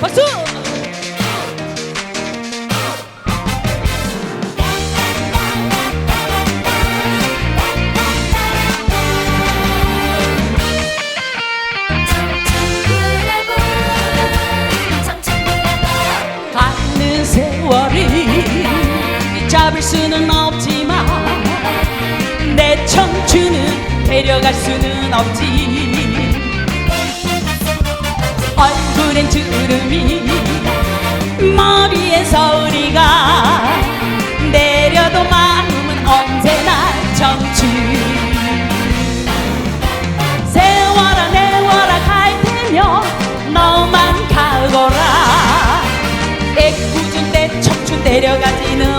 박수! 잡을 수는 없지만 내 청춘은 데려갈 수는 없지 얼굴엔 주름이 머리엔 서울이가 내려도 마음은 언제나 청춘 세월아 내월아 갈 테면 너만 가거라. 애꿎은 내 청춘 내려가지는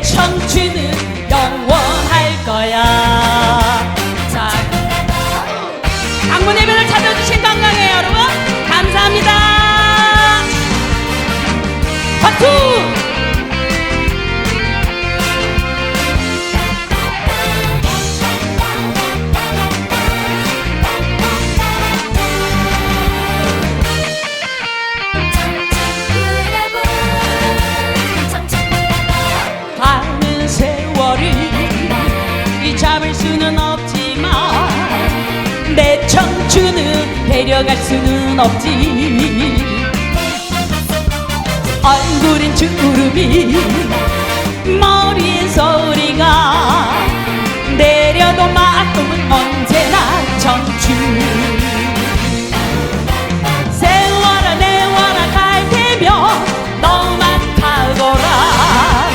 내 청춘은 영원할 거야. 자 강문 예배를 찾아주신 건강해요 여러분. 감사합니다. 박수 잡을 수는 없지만 내 청춘은 데려갈 수는 없지. 얼굴엔 주름이 머리엔 소리가 내려도 마음은 언제나 청춘. 세월아 내월아 갈 테면 너만 가거라.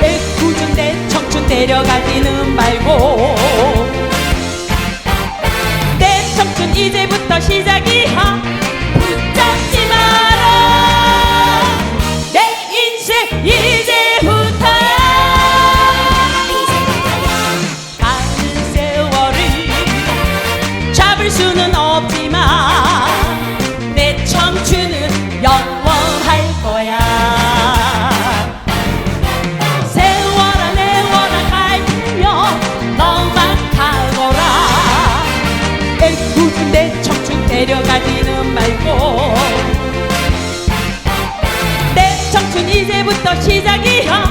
애꿎은 내 청춘 데려가지는 말고 내려가지는 말고. 내 청춘 이제부터 시작이야.